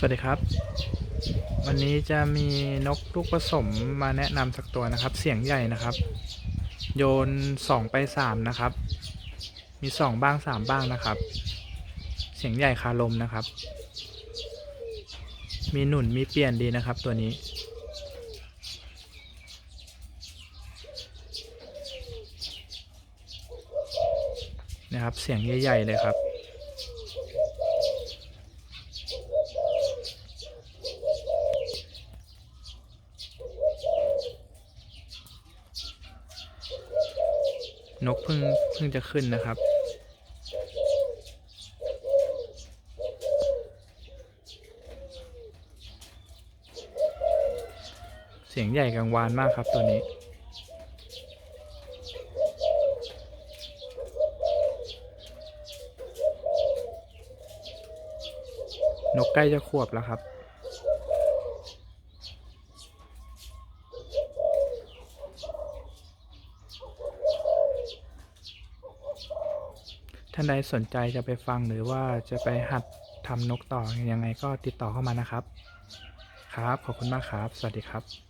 สวัสดีครับ วันนี้จะมีนกลูกผสมมาแนะนำสักตัวนะครับ เสียงใหญ่นะครับ โยนสองไปสามนะครับ มีสองบ้างสามบ้างนะครับ เสียงใหญ่คาลมนะครับ มีหนุนมีเปลี่ยนดีนะครับตัวนี้ นะครับเสียงใหญ่ ๆ เลยครับ นกเพิ่งเพิ่งจะขึ้นนะครับ เสียงใหญ่กังวานมากครับตัวนี้นกใกล้จะขวบแล้วครับ ท่านใดสนใจจะไปฟังหรือว่าจะไปหัดทำนกต่อยังไงก็ติดต่อเข้ามานะครับ ครับ ขอบคุณมากครับ สวัสดีครับ